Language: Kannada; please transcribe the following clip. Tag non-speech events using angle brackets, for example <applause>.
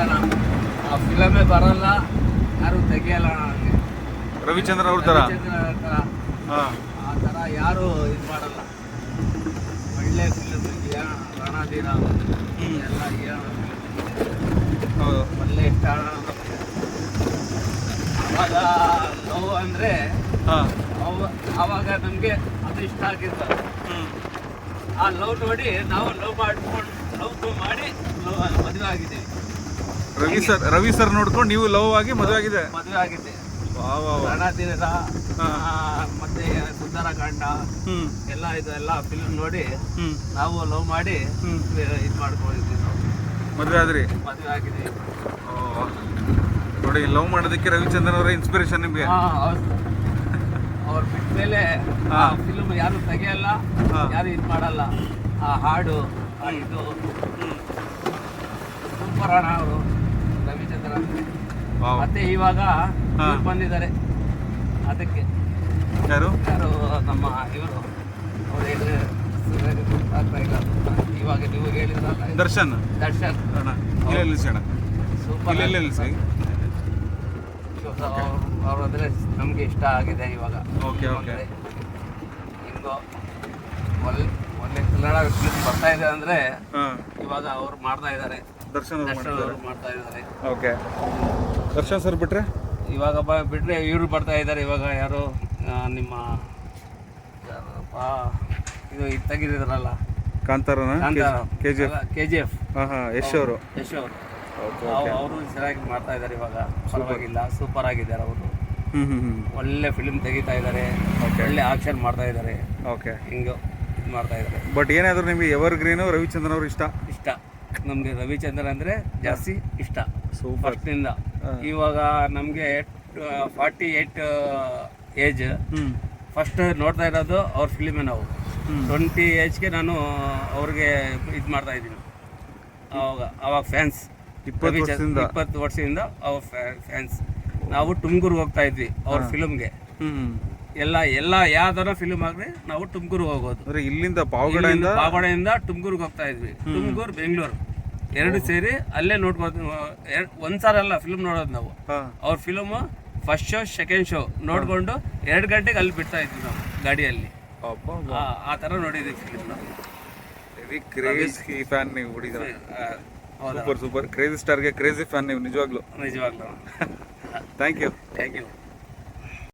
ಆ ಫಿಲಮೇ ಬರಲ್ಲ ಯಾರು ತೆಗಿಯಲ್ಲ ರವಿಚಂದ್ರ ಅವ್ರ ತರ? ಆ ಥರ ಯಾರು ಇದು ಮಾಡಲ್ಲ. ಒಳ್ಳೆ ಫಿಲಮ್ ಇದೆಯಾ ರಣಧೀರ ಎಲ್ಲ ಹೌದು. ಒಳ್ಳೆ ಇಷ್ಟ. ಅವಾಗ ಲವ್ ಅಂದರೆ ಆವಾಗ ನಮಗೆ ಅದು ಇಷ್ಟ ಆಗಿತ್ತು. ಆ ಲವ್ ನೋಡಿ ನಾವು ಲವ್ ಮಾಡ್ಕೊಂಡು ಲವ್ ಮಾಡಿ ಲವ್ ಮದುವೆ ಆಗಿದ್ದೀವಿ ರವಿ ಸರ್ ರವಿ ಸರ್ ನೋಡ್ಕೊಂಡು ನೀವು ಲವ್ ಆಗಿ ಮದುವೆ ಆಗಿದೆ. ಮದುವೆ ಆಗಿದೆ. ರಣಧೀರ. ಮತ್ತೆ ಸುಂದರಕಾಂಡ ಎಲ್ಲ ಇದೆಲ್ಲ ಫಿಲ್ಮ್ ನೋಡಿ ನಾವು ಲವ್ ಮಾಡಿ ಇದು ಮಾಡ್ಕೊಂಡಿದ್ವಿ ಮದುವೆ ಆದ್ರಿ? ಮದುವೆ ಆಗಿದೆ. ನೋಡಿ ಲವ್ ಮಾಡೋದಕ್ಕೆ ರವಿಚಂದ್ರನ್ ಅವರ ಇನ್ಸ್ಪಿರೇಷನ್ ನಿಮಗೆ. ಅವ್ರು ಬಿಟ್ಟ ಮೇಲೆ ಹಾ. ಫಿಲ್ಮ್ ಯಾರು ತೆಗೆಯಲ್ಲ. ಯಾರು ಇದು ಮಾಡಲ್ಲ ಆ ಹಾಡು ಇದು. ಸೂಪರ್ ಅಣ್ಣ ಅವರು. ಮತ್ತೆ ಇವಾಗ. ಇವ್ರು ಬಂದಿದ್ದಾರೆ. ಅದಕ್ಕೆ. ಯಾರು? ಯಾರು? ನಮ್ಮ ಇವರು. ಅವ್ರು ಹೇಳಿದ್ರೆ ಸರಿಯಾಗಿ ಗೊತ್ತಾಗ್ತಾ ಇಲ್ಲ. ಇವಾಗ ನೀವು ಹೇಳಿದ್ರಲ್ಲ ದರ್ಶನ್. ದರ್ಶನ್. ಅಣ್ಣ ಇಲ್ಲೇ ನಿಲ್ಲಿಸಿ ಅಣ್ಣ. ಸೂಪರ್ ಇಲ್ಲೇ ನಿಲ್ಲಿಸಿ ಅವ್ರು ನಮಗೆ ಇಷ್ಟ ಆಗಿದೆ ಇವಾಗ. Okay okay. ಹಿಂಗೋ ಒಳ್ಳೆ ಕನ್ನಡ ಫಿಲ್ಮ್ ಬರ್ತಾ ಇದೆ ಅಂದ್ರೆ ಇವಾಗ ಅವ್ರು ಮಾಡ್ತಾ ಇದ್ದಾರೆ ದರ್ಶನ್ ಅವ್ರು ದರ್ಶನ್ ಮಾಡ್ತಾ ಇದ್ದಾರೆ ಓಕೆ. ದರ್ಶನ್ ಸರ್ ಬಿಟ್ರೆ? ಇವಾಗ ಬ ಬಿಟ್ರೆ ಇವರು ಬರ್ತಾ ಇದ್ದಾರೆ ಇವಾಗ ಯಾರು ಆ, ನಿಮ್ಮ ಯಾರಪ್ಪ ಇದು ಇದು ತೆಗಿದಿದ್ರಲ್ಲ. ಕಾಂತಾರನ? K G K G F ಹಾಂ ಹಾಂ ಯಶ್ ಅವರು. ಯಶ್ ಅವರು. ಅವರು ಚೆನ್ನಾಗಿ ಮಾಡ್ತಾ ಇದ್ದಾರೆ ಇವಾಗ. ಪರವಾಗಿಲ್ಲ ಸೂಪರ್ ಆಗಿದ್ದಾರೆ ಅವರು. ಹ್ಞೂ ಹ್ಞೂ ಹ್ಞೂ ಒಳ್ಳೆ ಫಿಲ್ಮ್ ತೆಗಿತಾ ಇದ್ದಾರೆ. ಒಳ್ಳೆ ಆಕ್ಷನ್ ಮಾಡ್ತಾ ಇದ್ದಾರೆ ಓಕೆ. ಹಿಂಗೆ ಇದು ಮಾಡ್ತಾ ಇದ್ದಾರೆ. ಬಟ್ ಏನಾದರೂ ನಿಮಗೆ ಎವರ್ ಗ್ರೀನು ರವಿಚಂದ್ರನ್ ಅವ್ರು ಇಷ್ಟ? ಇಷ್ಟ. ನಮಗೆ ರವಿಚಂದ್ರ ಅಂದರೆ ಜಾಸ್ತಿ ಇಷ್ಟ. ಸೂಪರ್ ಫಸ್ಟಿಂದ. ಇವಾಗ ನಮಗೆ ಫಾರ್ಟಿ ಏಯ್ಟ್ ಏಜ್ ಫಸ್ಟ್ ನೋಡ್ತಾ ಇರೋದು ಅವ್ರ ಫಿಲ್ಮೇ ನಾವು ಟ್ವೆಂಟಿ ಏಜ್ಗೆ ನಾನು ಅವ್ರಿಗೆ ಇದು ಮಾಡ್ತಾ ಇದ್ದೀನಿ. ಅವಾಗ ಅವಾಗ ಫ್ಯಾನ್ಸ್ ಇಪ್ಪತ್ತು ವರ್ಷದಿಂದ. ಅವ್ರ ಫ್ಯಾನ್ಸ್ ನಾವು ತುಮಕೂರು ಹೋಗ್ತಾ ಇದ್ವಿ ಅವ್ರ ಫಿಲ್ಮ್ಗೆ ಎಲ್ಲ ಎಲ್ಲ ಯಾವ್ದಾರ ಫಿಲ್ಮ್ ಆಗ್ಲಿ ನಾವು ತುಮಕೂರಿಗೆ ಹೋಗೋದು. ಅಂದ್ರೆ ಇಲ್ಲಿಂದ ಪಾವಗಡೆಯಿಂದ ಪಾವಗಡೆಯಿಂದ ತುಮಕೂರಿಗೆ ಹೋಗ್ತಾ ಇದ್ವಿ. ತುಮಕೂರು ಬೆಂಗಳೂರು. ಎರಡು ಸೇರಿ ಅಲ್ಲೇ ನೋಡ್ಬೋದು. ಒಂದ್ಸಾರ ಒಂದ್ ಸಾರ ಅಲ್ಲ ಫಿಲ್ಮ್ ನೋಡೋದು ನಾವು. ಅವ್ರ film first show second show ನೋಡ್ಕೊಂಡು ಎರಡು ಗಂಟೆಗೆ ಅಲ್ಲಿ ಬಿಡ್ತಾ ಇದ್ವಿ ನಾವು ಗಾಡಿಯಲ್ಲಿ. ಆ- ಥರ ನೋಡಿದ್ವಿ ಫಿಲ್ಮ್ ನಾವು. ಕ್ರೇಜಿ ಫ್ಯಾನ್ ನೀವು ಹುಡುಗಿದ ಸೂಪರ್ ಸೂಪರ್ ಕ್ರೇಜಿ ಸ್ಟಾರ್ಗೆ ಕ್ರೇಜಿ ಫ್ಯಾನ್ ನೀವು ನಿಜವಾಗ್ಲೂ. ನಿಜವಾಗ್ಲೂ. Thank you thank <laughs> you